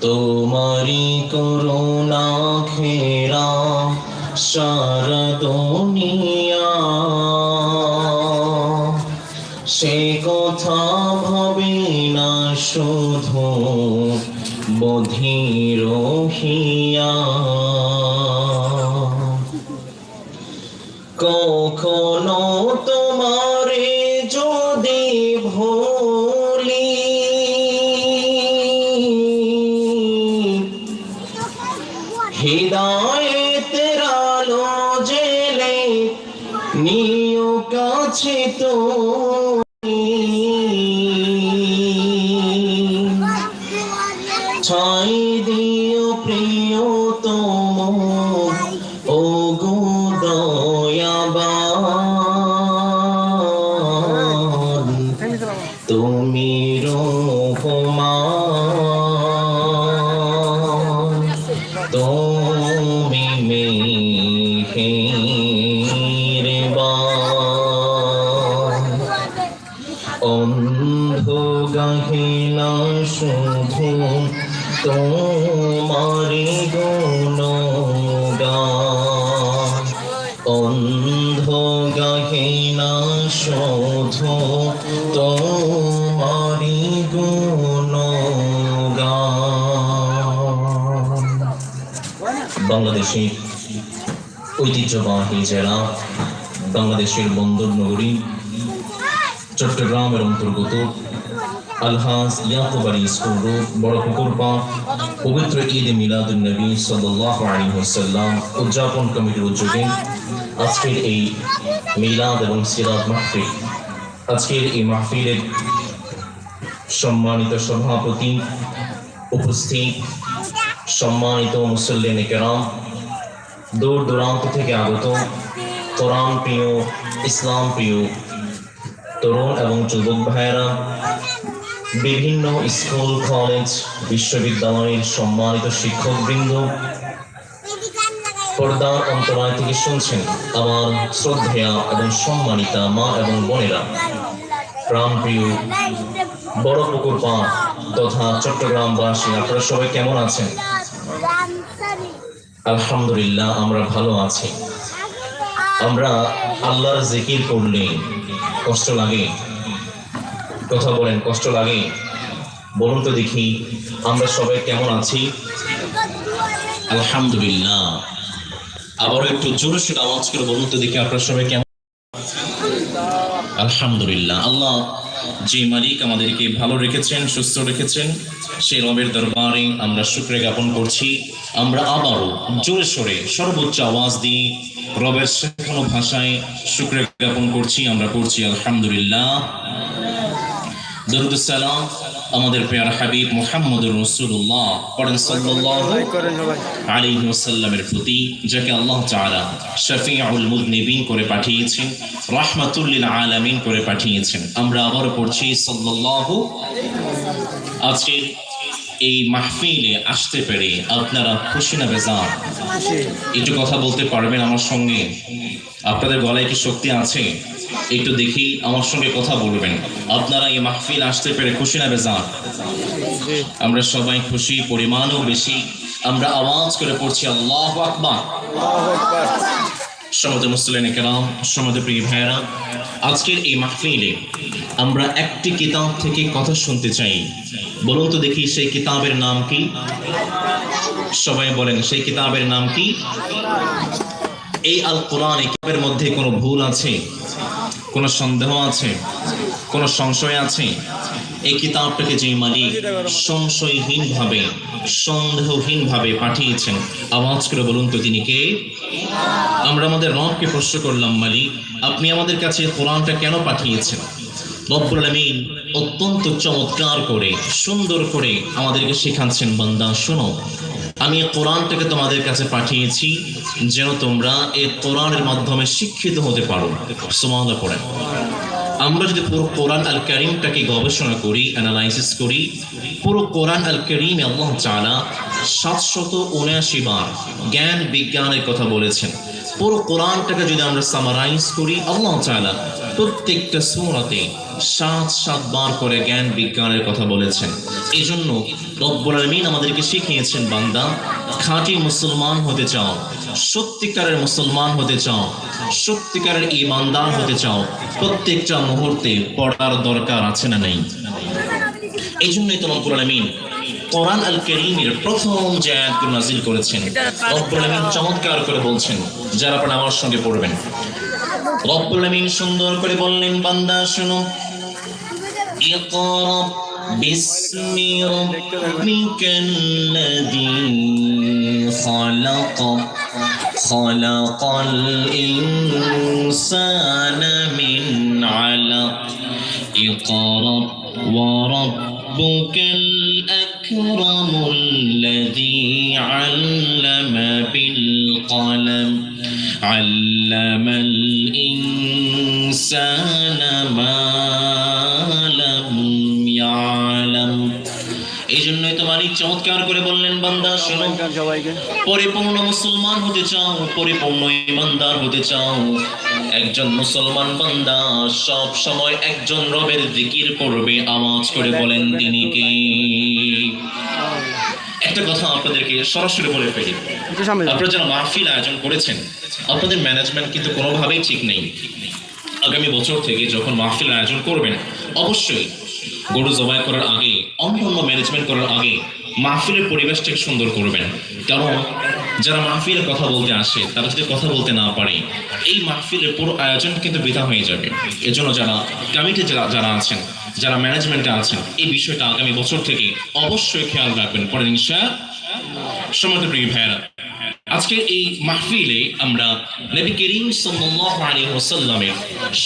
তোমারি করুণা ঘেরা সারা সে কথা ভাবে না শুধু বধির কাছে তো বাংলাদেশের ঐতিহ্যবাহী জেলা, বাংলাদেশের বন্দর নগরী চট্টগ্রামের অন্তর্গত আলহাজ ইয়াকুব আলী স্কুল রোড, বড় পুকুর পাড় পবিত্র ঈদ মিলাদুল নবী সাল্লাল্লাহু আলাইহি ওয়াসাল্লাম উদযাপন কমিটির উদ্যোগে আজকের এই মিলাদ এবং সিরাত মাহফিল। আজকের এই মাহফিলের সম্মানিত সভাপতি উপস্থিত সম্মানিত মুসল্লিন কেরাম, দূর দূরান্ত থেকে আগত কোরআন প্রিয়, ইসলাম প্রিয় তরুণ এবং যুবক ভাইয়েরা, বিভিন্ন স্কুল, কলেজ, বিশ্ববিদ্যালয়ের সম্মানিত শিক্ষকবৃন্দ পর্দার অন্তরায় থেকে শুনছেন আমার শ্রদ্ধেয়া এবং সম্মানিতা মা এবং বোনেরা। প্রাণপ্রিয় বড় পুকুর পাড় তথা চট্টগ্রামবাসী, আপনারা সবাই কেমন আছেন? আলহামদুলিল্লাহ, আমরা ভালো আছি। আমরা আল্লাহর জিকির করলে কষ্ট লাগে। কথা বলেন, কষ্ট লাগে? বলুন তো দেখি, আমরা সবাই কেমন আছি? আলহামদুলিল্লাহ। আবারও একটু জোরে সোরে আওয়াজ করে বলুন তো দেখি, আপনারা সবাই কেমন আলহামদুলিল্লাহ, আল্লাহ যে মালিক আমাদেরকে ভালো রেখেছেন, সুস্থ রেখেছেন। সে রবের দরবারে আমরা শুক্রে জ্ঞাপন করছি। আমরা আবারও জোরে সোরে সর্বোচ্চ আওয়াজ দিয়ে রবের শেখানো ভাষায় শুক্রে জ্ঞাপন করছি, আমরা করছি আলহামদুলিল্লাহ। দরুদ সালাম। আমাদের পেয়ার হাবিব মুহাম্মদুর সাল্লাল্লাহু করেন সবাই। আলাইহি ওয়াসাল্লামের প্রতি যাকে আল্লাহ তাআলা শাফিউল মুযনিবিন করে পাঠিয়েছেন রাহমাতুল লিল আলামিন করে পাঠিয়েছেন। আমরা আবারও পড়ছি সাল্লাল্লাহু আজকে এই মাহফিলে আসতে পেরে আপনারা খুশি না বেজার? একটু কথা বলতে পারবেন আমার সঙ্গে? আপনাদের গলায় কি শক্তি আছে? একটু দেখি, আমার সঙ্গে কথা বলবেন। আপনারা এই মাহফিল আসতে পেরে খুশি না বেজার জি আমরা সবাই খুশি, পরিমাণও বেশি। আমরা আওয়াজ করে পড়ছি, আল্লাহ আকবার। সমাজ কেরাম সমাজ প্রিয় ভাইয়েরা, আজকের এই মাহফিলে আমরা একটি কিতাব থেকে কথা শুনতে চাই। বলুন তো দেখি, সেই কিতাবের নাম কি? সবাই বলেন, সেই কিতাবের নাম কি? এই আল কোরআন কিতাবের মধ্যে কোনো ভুল আছে? কোনো সন্দেহ আছে? কোনো সংশয় আছে? এই কিতাবটাকে যে মালিক সংশয়হীন ভাবে সন্দেহহীন ভাবে পাঠিয়েছেন, আওয়াজ করে বলুন তো তিনি কে? আমরা আমাদের রবকে প্রশ্ন করলাম, মালিক, আপনি আমাদের কাছে কোরআনটা কেন পাঠিয়েছেন? রব্বুল আলামিন অত্যন্ত চমৎকার করে, সুন্দর করে আমাদেরকে শেখাচ্ছেন, বান্দা, শোনো। আমি কোরআনটাকে তোমাদের কাছে পাঠিয়েছি যেন তোমরা এই কোরআনের মাধ্যমে শিক্ষিত হতে পারো। সুমানা পড়েন। আমরা যদি পুরো কোরআন আল করিমটাকে গবেষণা করি অ্যানালাইসিস করি, পুরো কোরআন আল করিমে আল্লাহ তাআলা সাতশত উনআশি বার জ্ঞান বিজ্ঞানের কথা বলেছেন। পুরো কোরআনটাকে যদি আমরা সামারাইজ করি, আল্লাহ তাআলা প্রত্যেকটা সূরাতে সাত সাত বার করে জ্ঞান বিজ্ঞানের কথা বলেছেন। এই জন্য রব্বুল আলমিন আমাদেরকে শিখিয়েছেন, বান্দা, খাঁটি মুসলমান হতে চাও, সত্যিকারের মুসলমান হতে চাও, সত্যিকারের ইমানদার হতে চাও, প্রত্যেকটা মুহূর্তে পড়ার দরকার আছে না নেই? এই জন্যই তো রব্বুল আলমিন কোরআন আল করিমের প্রথম যে নাজিল করেছেন, রব্বুল আলমিন চমৎকার করে বলছেন, যারা আপনি আমার সঙ্গে পড়বেন। রব্বুল আলমিন সুন্দর করে বললেন, বান্দা, শুনো, ইকরা باسم ربك الذي خلق. خلق الإنسان من علق. اقرأ وربك الأكرم الذي علم بالقلم. علم الإنسان চমৎকার করে বললেন বান্দা শোনো। পরিপূর্ণ মুসলমান হতে চাও পরিপূর্ণ ইমানদার হতে চাও। একজন মুসলমান বান্দা সব সময় একজন রবের জিকির করবে আওয়াজ করে বলেন তিনি কে? একটা কথা আপনাদেরকে সরাসরি বলে ফেলি। আপনারা যারা মাহফিল আয়োজন করেছেন আপনাদের ম্যানেজমেন্ট কিন্তু কোনোভাবেই ঠিক নেই। আগামী বছর থেকে যখন মাহফিল আয়োজন করবেন অবশ্যই গরু জবাই করার আগে অন্য অন্য ম্যানেজমেন্ট করার আগে মাহফিলের পরিবেশটাকে সুন্দর করবেন। কারণ যারা মাহফিলে কথা বলতে আসে, তারা যদি কথা বলতে না পারে, এই মাহফিলের পুরো আয়োজন কিন্তু বৃথা হয়ে যাবে। এজন্য যারা কমিটি যারা আছেন, যারা ম্যানেজমেন্টে আছেন, এই বিষয়টা আগামী বছর থেকে অবশ্যই খেয়াল রাখবেন। পরে ইনশা সময় প্রিয় ভাইয়েরা, আজকে এই মাহফিলে আমরা নবী করিম সাল্লাল্লাহু আলাইহি ওয়াসাল্লামের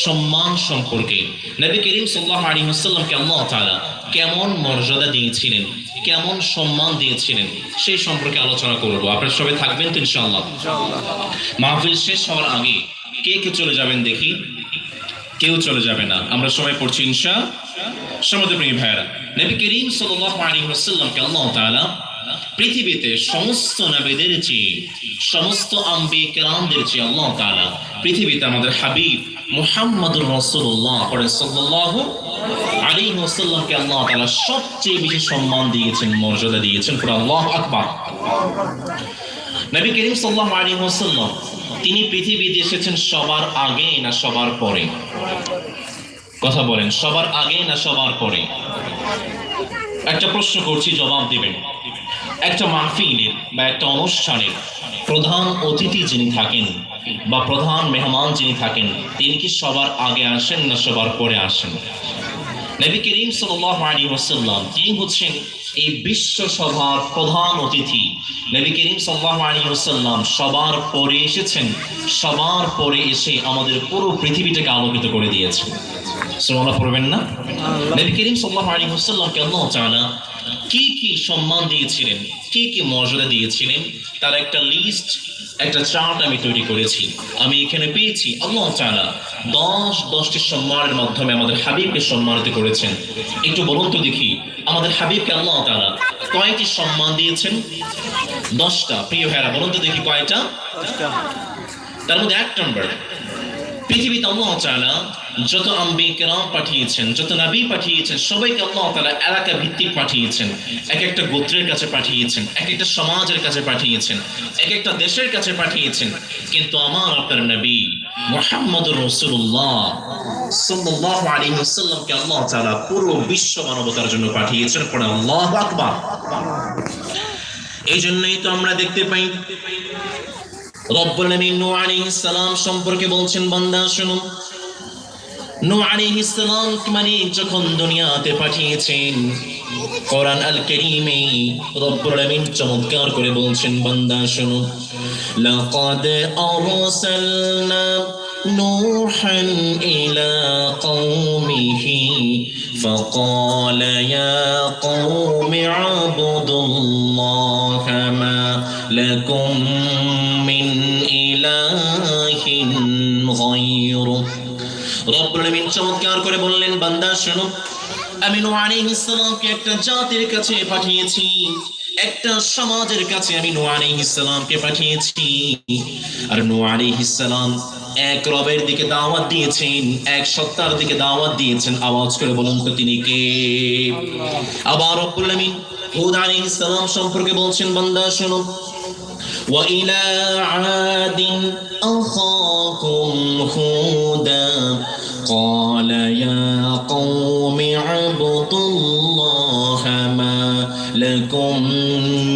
সম্মান সম্পর্কে, নবী করিম সাল্লাল্লাহু আলাইহি ওয়াসাল্লামকে আল্লাহ তাআলা কেমন মর্যাদা দিয়েছিলেন? কেমন সম্মান দিয়েছিলেন? সেই সম্পর্কে আলোচনা করব। আপনারা সবাই থাকবেন তো ইনশাআল্লাহ? মাহফিল শেষ হওয়ার আগে কে কে চলে যাবেন দেখি? কেউ চলে যাবে না। আমরা সবাই পড়ছি ইনশা সমুদ্র প্রেমী ভাইয়েরা। নবী করিম সাল্লাল্লাহু আলাইহি ওয়াসাল্লামকে আল্লাহ তাআলা পৃথিবীতে সমস্ত নবীদের চেয়ে, সমস্ত আম্বি কেরামদের চেয়ে আল্লাহ তাআলা পৃথিবীতে আমাদের হাবিব মুহাম্মদুর রাসূলুল্লাহ সাল্লাল্লাহু আলাইহি ওয়াসাল্লামকে আল্লাহ তাআলা সবচেয়ে বেশি সম্মান দিয়েছেন, মর্যাদা দিয়েছেন, পুরো আল্লাহু আকবার। নবী করিম সাল্লাল্লাহু আলাইহি ওয়াসাল্লাম, তিনি পৃথিবীতে এসেছেন সবার আগে না সবার পরে? কথা বলেন, সবার আগে না সবার পরে? একটা প্রশ্ন করছি, জবাব দিবেন। একটা মাহফিলের বা একটা অনুষ্ঠানের প্রধান অতিথি যিনি থাকেন বা প্রধান মেহমান যিনি থাকেন, তিনি কি সবার আগে আসেন না সবার পরে আসেন? নবী করিম সাল্লাল্লাহু আলী ওয়াসাল্লাম তিনি হচ্ছেন এই বিশ্ব সভার প্রধান অতিথি নবী করিম সাল্লাল্লাহু আলাইহি ওয়াসাল্লাম সবার পরে এসেছেন সবার পরে এসে আমাদের পুরো পৃথিবীটাকে আলোকিত করে দিয়েছেন। সুবহানাল্লাহ পড়বেন না? নবী করিম সাল্লাল্লাহু আলাইহি ওয়াসাল্লামকে আল্লাহ তাআলা কি কি সম্মান দিয়েছিলেন কি কি মর্যাদা দিয়েছিলেন তার একটা লিস্ট একটা চার্ট আমি তৈরি করেছি। আমি এখানে পেয়েছি আল্লাহ তাআলা দশ দশটি সম্মানের মাধ্যমে আমাদের হাবিবকে সম্মানিত করেছেন। একটু বলুন তো দেখি আমাদের হাবিবকে আল্লাহ তাআলা কয়টি সম্মান দিয়েছেন? দশটা। প্রিয় ভাইরা বলুন তো দেখি কয়টা? তার মধ্যে এক নম্বর, পৃথিবীতে আল্লাহ যত আম্বি কেরাম পাঠিয়েছেন, যত নবী পাঠিয়েছেন, সবাইকে আল্লাহ তাআলা এলাকা ভিত্তিক পাঠিয়েছেন। এক একটা গোত্রের কাছে পাঠিয়েছেন, এক একটা সমাজের কাছে পাঠিয়েছেন, এক একটা দেশের কাছে পাঠিয়েছেন। কিন্তু আমার আপনার নবী মুহাম্মদুর রসুল্লাহ আল্লাহ পুরো বিশ্ব মানবতার জন্য পাঠিয়েছেন। পড়ে আল্লাহু আকবার। এই জন্যই তো আমরা দেখতে পাই, রব্বুল আলামিন নূহ আলাইহিস সালাম সম্পর্কে বলছেন, বান্দা, শুনুন। নূহ আলাইহিস সালাম মানে যখন দুনিয়াতে পাঠিয়েছেন কোরআন আল কারীমে রব্বুল আলামিন চমৎকার করে বলছেন বান্দা শুনুন লাকাদ আরসালনা نوحا إلى قومه فقال يا قوم اعبدوا الله ما لكم من إله غيره রব্বুল চমৎকার করে বললেন, বান্দা আমি একটা জাতির কাছে পাঠিয়েছি। একটা সমাজের কাছে আমি পাঠিয়েছি। আর এক রবের দিকে দাওয়াত দিয়েছেন, এক সত্তার দিকে দাওয়াত দিয়েছেন। আওয়াজ করে বলুন তো তিনি কে? আবার রব্বুল হুদ সম্পর্কে বলছেন, বান্দা, শোনো। وإلى عاد أخاهم هودا. قال يا قوم اعبدوا الله ما لكم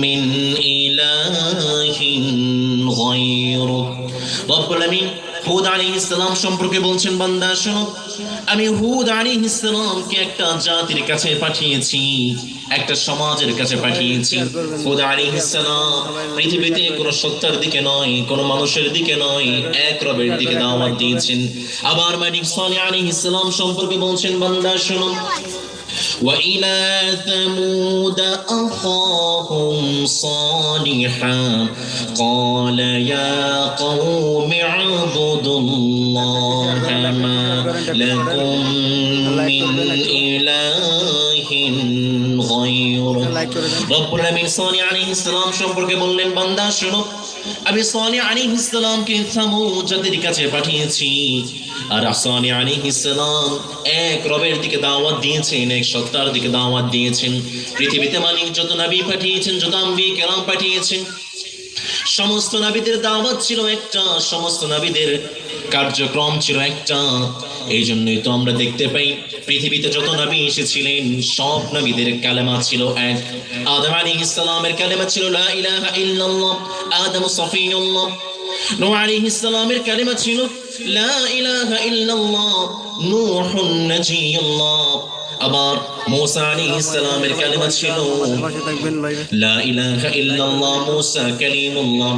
من إله غيره. رب العالمين. হুদ আলী ইসলাম সম্পর্কে বলছেন, বান্দা, শোনো, আমি হুদ আলী ইসলামকে একটা জাতির কাছে পাঠিয়েছি, একটা সমাজের কাছে পাঠিয়েছি। হুদ আলী ইসলাম পৃথিবীতে কোনো সত্তার দিকে নয়, কোনো মানুষের দিকে নয়, এক রবের দিকে দাওয়াত দিয়েছেন। আবার মালিক সালে আলী ইসলাম সম্পর্কে বলছেন, বান্দা, শোনো وإلى ثمود أخاهم صالحا قال يا قوم اعبدوا الله ما لكم من إله غيره লাইক করে দেন রব্বুল আমিন সানি আলাইহিস সালাম সম্পর্কে বললেন বান্দা শোনো আমি সানি আলাইহিস সালামকে সামুদ জাতির কাছে পাঠিয়েছি আর সানি আলাইহিস সালাম এক রবের দিকে দাওয়াত দিয়েছেন, এক সত্তার দিকে দাওয়াত দিয়েছেন। পৃথিবীতে মালিক যত নাবি পাঠিয়েছেন, যত আম্বি কেরাম পাঠিয়েছেন, সমস্ত নবীদের দাওয়াত ছিল একটা, সমস্ত নবীদের কার্যক্রম ছিল একটা। এই জন্যই তো আমরা দেখতে পাই, পৃথিবীতে যত নবী এসেছিলেন, সব নবীদের কালেমা ছিল এক। আদম আলাইহিস সালামের কালেমা ছিল, লা ইলাহা ইল্লাল্লাহ আদম সফিউল্লাহ। নূহ আলাইহিস সালামের কালেমা ছিল লা ইলাহা ইল্লাল্লাহ নূহুন নাজিয়াল্লাহ আবার মুসা আলাইহিস সালামের কালেমা ছিল পাশে থাকবেন লাইভে লা ইলাহা ইল্লাল্লাহ মুসা কালিমুল্লাহ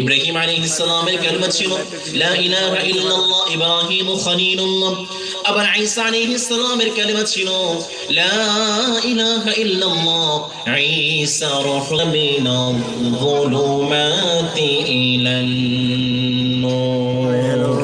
ইব্রাহিম আলাইহিস সালামের কালেমা ছিল লা ইলাহা ইল্লাল্লাহ ইব্রাহিম খলিলুল্লাহ আবার ঈসা আলাইহিস সালামের কালেমা ছিল লা ইলাহা ইল্লাল্লাহ ঈসা রুহুল মিনাল যুলুমাতি ইলান নূর ওয়েলকাম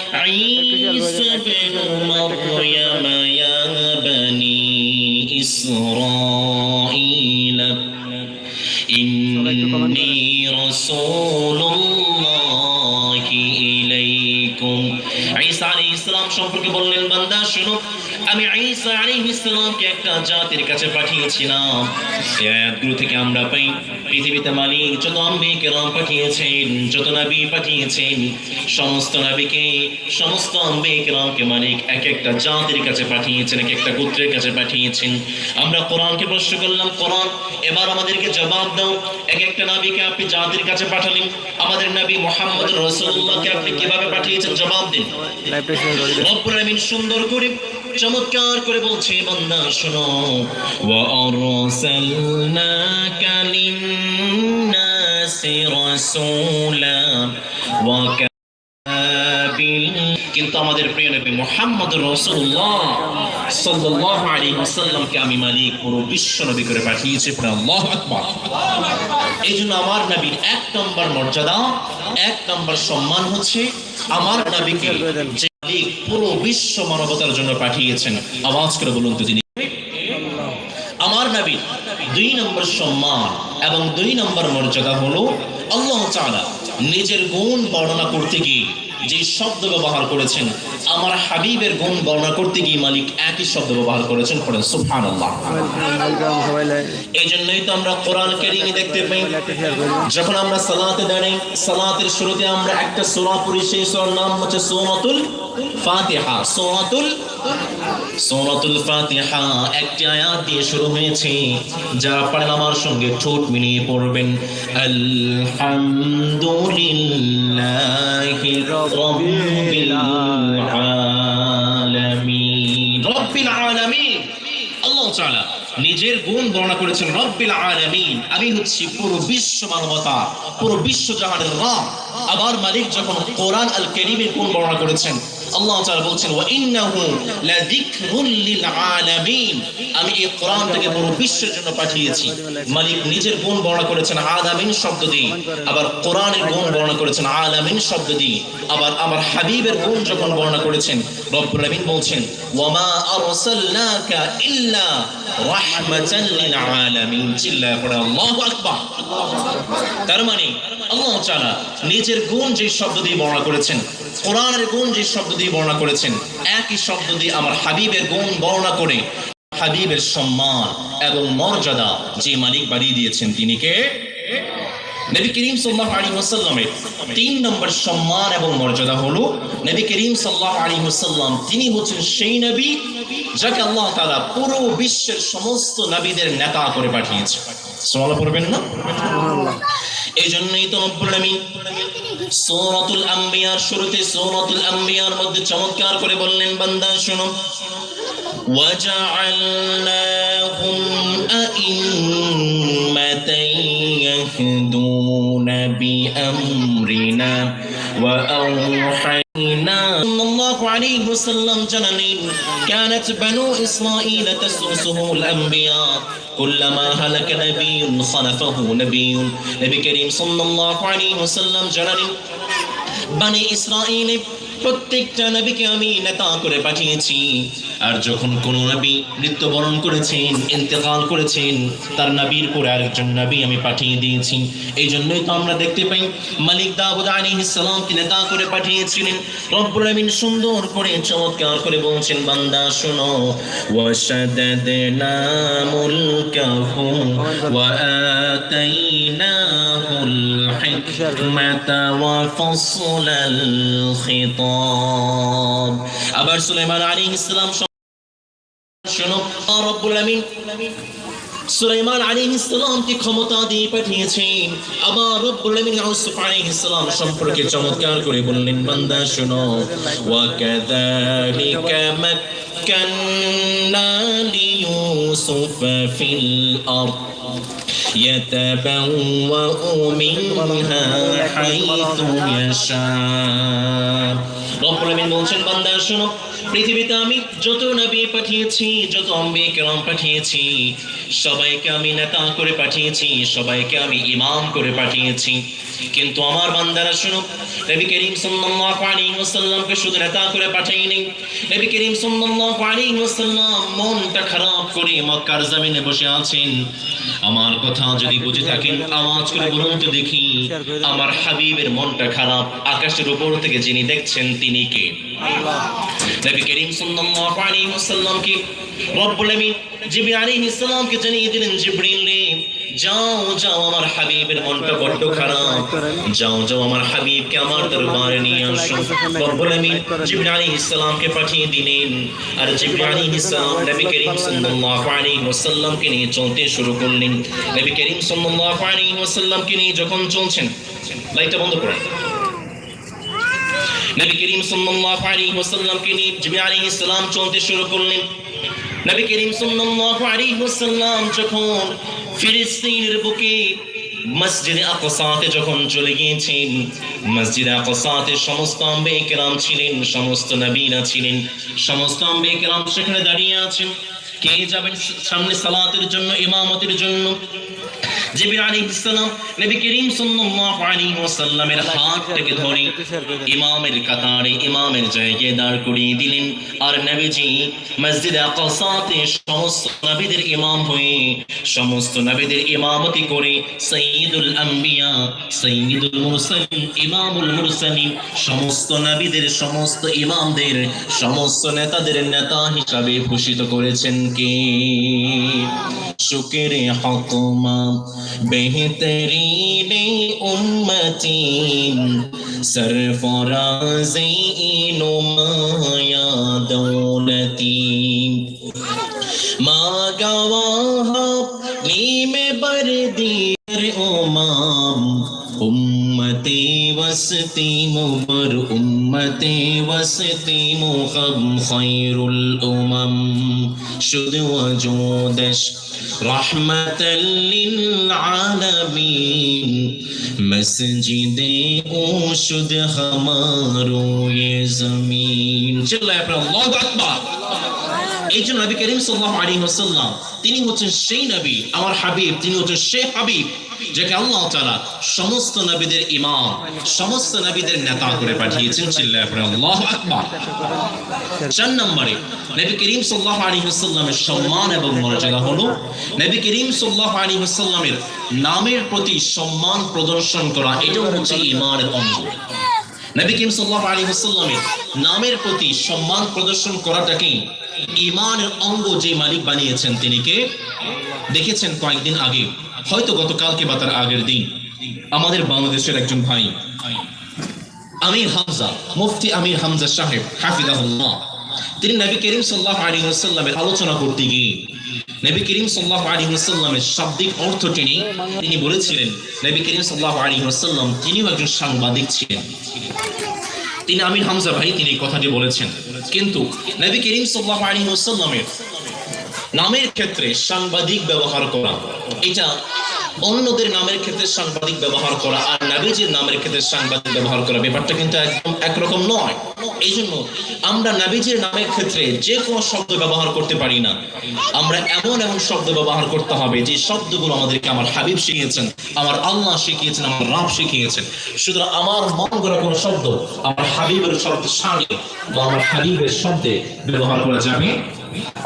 عيسى ابن مريم يا بني إسرائيل إني رسول الله إليكم ঈসা আলাইহিস সালাম সম্পর্কে বললেন বান্দা শুনো আমি ঈসা আলাইহিস সালামকে একটা জাতির কাছে পাঠিয়েছিলাম। এই আয়াতগুলো থেকে আমরা পাই পৃথিবীতে মালিক যত আম্বি কেরাম পাঠিয়েছেন যত নবী পাঠিয়েছেন সমস্ত নবীকে সমস্ত আম্বি কেরামকে মালিক এক একটা জাতির কাছে পাঠিয়েছেন এক একটা গোত্রের কাছে পাঠিয়েছেন। আমরা কোরআনকে প্রশ্ন করলাম কোরআন এবার আমাদেরকে জবাব দাও এক একটা নবীকে আপনি জাতির কাছে পাঠালেন আমাদের নবী মোহাম্মদ রসুল্লাহকে আপনি কীভাবে পাঠিয়েছেন জবাব দিন। রব্বুল আমিন সুন্দর করে চমৎকার করে বলছে, বান্দা, শোনো। কিন্তু আমাদের প্রিয় নবী মুহাম্মদ রাসূলুল্লাহ সাল্লাল্লাহু আলাইহি ওয়াসাল্লামকে আমি মালিক, পুরো বিশ্ব নবী করে পাঠিয়েছি প্রায় আল্লাহু আকবার। এই জন্য আমার নবীর এক নম্বর মর্যাদা, এক নম্বর সম্মান হচ্ছে আমার নবীকে মালিক পুরো বিশ্ব মানবতার জন্য পাঠিয়েছেন। আওয়াজ করে বলুন তো তিনি। আমার নবী দুই নম্বর সম্মান এবং দুই নম্বর মর্যাদা হলো আল্লাহ তাআলা নিজের গুণ বর্ণনা করতে গিয়ে যে শব্দ ব্যবহার করেছেন, আমার হাবিবের গুণ বর্ণনা করতে গিয়ে মালিক একই শব্দ ব্যবহার করেছেন করেন লাইভ এই জন্যই তো আমরা কোরআন কেরিমে দেখতে পাই। যখন আমরা সালাতে দাঁড়াই, সালাতের শুরুতে আমরা একটা সোলা পড়ি, সেই সূরার নাম হচ্ছে সোমাতুল ফাতিহা, সূরাতুল সূরাতুল ফাতিহা একটি আয়াত দিয়ে শুরু হয়েছে যারা পড়েন আমার সঙ্গে ঠোঁট মিলিয়ে পড়বেন। আলহামদুলিল্লাহি রাব্বিল আলামিন। রাব্বিল আলামিন। আল্লাহ তাআলা নিজের গুণ বর্ণনা করেছেন রব্বিল আলামিন। আমি হচ্ছি পুরো বিশ্ব মানবতা পুরো বিশ্ব জাহানের রব আবার মালিক যখন কোরআন আল কারীমের গুণ বর্ণনা করেছেন আল্লাহ তাআলা বলছেন ওয়া ইন্নাহু লাযিকরুল লিল আলামিন আমি এই কোরআনটাকে পুরো বিশ্বের জন্য পাঠিয়েছি। মালিক নিজের গুণ বর্ণনা করেছেন, আলামিন শব্দ দিয়ে। আবার কোরআনের গুণ বর্ণনা করেছেন, আলামিন শব্দ দিয়ে। আবার আমার হাবিবের গুণ যখন বর্ণনা করেছেন, রব্বুল আলামিন বলছেন, ওয়ামা আরসালনাকা ইল্লা রাহমাতান লিল আলামিন চিল্লায় পড়ে, আল্লাহু আকবার। তার মানে আল্লাহ তাআলা নিজের গুণ যে শব্দ দিয়ে বর্ণনা করেছেন, কোরআনের গুণ যে শব্দ দিয়ে বর্ণনা করেছেন। একই শব্দ দিয়ে আমার হাবিবের গুণ বর্ণনা করে। হাবিবের সম্মান এবং মর্যাদা যে মালিক বাড়িয়ে দিয়েছেন তিনি কে? নবী করিম আলাইহি ওয়াসাল্লামের তিন নম্বর সম্মান এবং মর্যাদা হলো নবী করিম আলাইহি ওয়াসাল্লাম। তিনি হচ্ছেন সেই নবী যাকে আল্লাহ তাআলা পুরো বিশ্বের সমস্ত নবীদের নেতা করে পাঠিয়েছে পড়বেন না? এই জন্যই তো রব্বুল আলামিন সূরাতুল আম্বিয়ার শুরুতে সূরাতুল আম্বিয়ার মধ্যে চমৎকার করে বললেন বান্দা শুনো وجعلناهم أئمة يهدون بأمرنا وأوحينا صلى الله عليه وسلم جننين كانت بنو إسرائيل تسوسهم الأنبياء كلما هلك نبي صنفه نبي. نبي كريم صلى الله عليه وسلم جنر بني إسرائيل প্রত্যেকটা নবীকে আমি নেতা করে পাঠিয়েছি। আর যখন কোন নবী মৃত্যুবরণ করেছেন, ইন্তেকাল করেছেন, তার নবীর পরে আরেকজন নবী আমি পাঠিয়ে দিয়েছি। এই জন্যই তো আমরা দেখতে পাই, মালিক দাউদ আলাইহিস সালামকে নেতা করে পাঠিয়েছিলেন। রব্বুল আমিন সুন্দর করে, চমৎকার করে বলছেন, বান্দা শোনো, ওয়াশাদাদনা মুলকাহু ওয়া আতাইনাহুল আবার সুলাইমান আলাইহিস সালাম শোনো রব্বুল আমিন সুলাইমান আলাইহিস সালামকে ক্ষমতা দিয়ে পাঠিয়েছেন আবার রব্বুল আমিন ইউসুফ আলাইহিস সালাম সম্পর্কে চমৎকার করে বললেন বান্দা শোনো ওয়া কাযালিকা মাক্কান্না লিইউসুফ ফিল আরদ يتبوأ منها حيث يشاء রব্বুল বলছেন, বান্দা, শোনো, পৃথিবীতে আমি যত নবী পাঠিয়েছি, যত অম্বে কেরাম পাঠিয়েছি, সবাইকে আমি নেতা করে পাঠিয়েছি, সবাইকে আমি ইমাম করে পাঠিয়েছি। কিন্তু আমার বান্দারা, শুনো, নবী করিম সাল্লাল্লাহু আলাইহি ওয়াসাল্লামকে শুধু নেতা করে পাঠাইনি নবী করিম সাল্লাল্লাহু আলাইহি ওয়াসাল্লাম মনটা খারাপ করে মক্কার জমিনে বসে আছেন। আমার কথা যদি বুঝে থাকেন, আওয়াজ করে বলুন তো দেখি, আমার হাবিবের মনটা খারাপ, আকাশের উপর থেকে যিনি দেখছেন, তিনি কে নবী করিম সাল্লাল্লাহু আলাইহি ওয়াসাল্লামকে রব্বুল আমিন জিবরিল আলাইহিস সালামকে জানিয়ে দিলেন, জিবরিল রে, যাও যাও আমার হাবিবের মনটা বড্ড খারাপ। যাও যাও আমার হাবিবকে আমার দরবারে নিয়ে আসো। রব্বুল আমিন জিবরিল আলাইহিস সালামকে পাঠিয়ে দিলেন। আর জিবরিল আলাইহিস সালাম নবী করিম সাল্লাল্লাহু আলাইহি ওয়াসাল্লামকে নিয়ে চলতে শুরু করলেন। নবী করিম সাল্লাল্লাহু আলাইহি ওয়াসাল্লামকে নিয়ে যখন চলছেন, লাইটটা বন্ধ করেন। নবী করিম সাল্লাল্লাহু আলাইহি ওয়াসাল্লামকে নিয়ে জিবরিল আলাইহিস সালাম চলতে শুরু করলেন। নবী করিম সাল্লাল্লাহু আলাইহি ওয়াসাল্লাম যখন ফিলিস্তিনের বুকে মসজিদে আকসাতে যখন চলে গিয়েছেন, মসজিদে আকসাতে সমস্ত আম্বে কেরাম ছিলেন, সমস্ত নবীরা ছিলেন, সমস্ত আম্বে কেরাম সেখানে দাঁড়িয়ে আছেন। কে যাবেন সামনে সালাতের জন্য ইমামতের জন্য? জিবরিল আলাইহিস সালাম নবী করিম সাল্লাল্লাহু আলাইহি ওয়াসাল্লামের হাতটাকে ধরে ইমামের কাতারে ইমামের জায়গায় দাঁড় করিয়ে দিলেন। আর নবীজি মসজিদে আকসাতে সমস্ত নবীদের ইমাম হয়ে সমস্ত নবীদের ইমামতি করে সাইয়্যিদুল আম্বিয়া সাইয়্যিদুল মুরসালিন ইমামুল মুরসালিন সমস্ত নবীদের সমস্ত ইমামদের সমস্ত নেতাদের নেতা হিসাবে ভূষিত করেছেন। কি শুকের হকমা বেহতরিন উম্মতি সরফরাজে ইনুমায়া দৌলতি মা গাওয়াহ নিমে বরদির উমাম উম্মতি বসতি মুবর উম মুখাম খায়রুল উমাম। শুধু ওয়াজুদাশ রাহমাতাল লিল আলামিন মসজিদে ওষুধ হামারো ये জমিন। চিল্লায় আপনারা আল্লাহু আকবার। এই জন্য নবী করিম সাল্লাল্লাহু আলাইহি ওয়াসাল্লাম, তিনি হচ্ছেন সেই নবী, আমার হাবিব, তিনি হচ্ছেন সেই হাবিব। যাকে আল্লাহ তাআলা সমস্ত নবীদের ইমাম, সমস্ত নবীদের নেতা করে পাঠিয়েছেন। আকবার। চার নম্বরে নবী করিম সম্মান এবং মর্যাদা হলো, নবী করিম নামের প্রতি সম্মান প্রদর্শন করা, এটাও হচ্ছে ঈমানের অঙ্গ। নবী করিম নামের প্রতি সম্মান প্রদর্শন করাটাকে ঈমানের অঙ্গ যে মালিক বানিয়েছেন তিনি কে? দেখেছেন কয়েকদিন আগে হয়তো গতকালকে বা তার আগের দিন আমাদের বাংলাদেশের একজন ভাই, আমির হামজা, মুফতি আমির হামজা সাহেব, হাফিজাহুল্লাহ। তিনি নবী করিম সাল্লাল্লাহু আলাইহি ওয়াসাল্লামের আলোচনা করতে গিয়ে, নবী করিম সাল্লাল্লাহু আলাইহি ওয়াসাল্লামের শাব্দিক অর্থ টেনে তিনি বলেছিলেন, নবী করিম সাল্লাল্লাহু আলাইহি ওয়াসাল্লাম তিনিও একজন সাংবাদিক ছিলেন। তিনি আমির হামজা ভাই তিনি কথাটি বলেছেন। কিন্তু নবী করিম সাল্লাল্লাহু আলাইহি ওয়াসাল্লামের নামের ক্ষেত্রে সাংবাদিক ব্যবহার করা। এটা অন্যদের নামের ক্ষেত্রে সাংবাদিক ব্যবহার করা আর নাবিজের নামের ক্ষেত্রে সাংবাদিক ব্যবহার করা ব্যাপারটা কিন্তু একদম একরকম নয়। এই জন্য আমরা নাবিজের নামের ক্ষেত্রে যে কোনো শব্দ ব্যবহার করতে পারি না। আমরা এমন এমন শব্দ ব্যবহার করতে হবে যে শব্দগুলো আমাদেরকে আমার হাবিব শিখিয়েছেন, আমার আল্লাহ শিখিয়েছেন, আমার রাব শিখিয়েছেন। সুতরাং আমার মন করা কোনো শব্দ আমার হাবিবের শব্দ সামনে বা আমার হাবিবের শব্দে ব্যবহার করা যাবে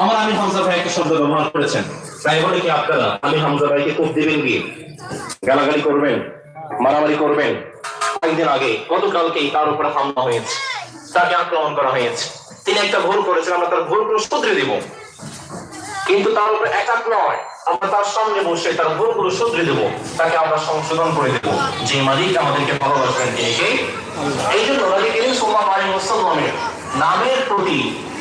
আমার আমি হামজা ভাই একটা শব্দ ব্যবহার করেছেন। তাই বলে কি আপনারা আমি হামজা ভাইকে কোপ দিবেন কি? গালাগালি করবেন, মারামারি করবেন। কয়েকদিন আগে, গতকালকেই তার উপরে হামলা হয়েছে, তাকে আক্রমণ করা হয়েছে। তিনি একটা ভুল করেছেন, আমরা তার ভুলগুলো শুধরে দিব। কিন্তু তার উপরে একাক নয়, আমরা তার সামনে বসে তার ভুলগুলো শুধরে দেব, তাকে আমরা সংশোধন করে দেব। যে মালিক আমাদেরকে ভালোবাসবেন তিনি এই জন্য নবী করিম সাল্লাল্লাহু আলাইহি নামের প্রতি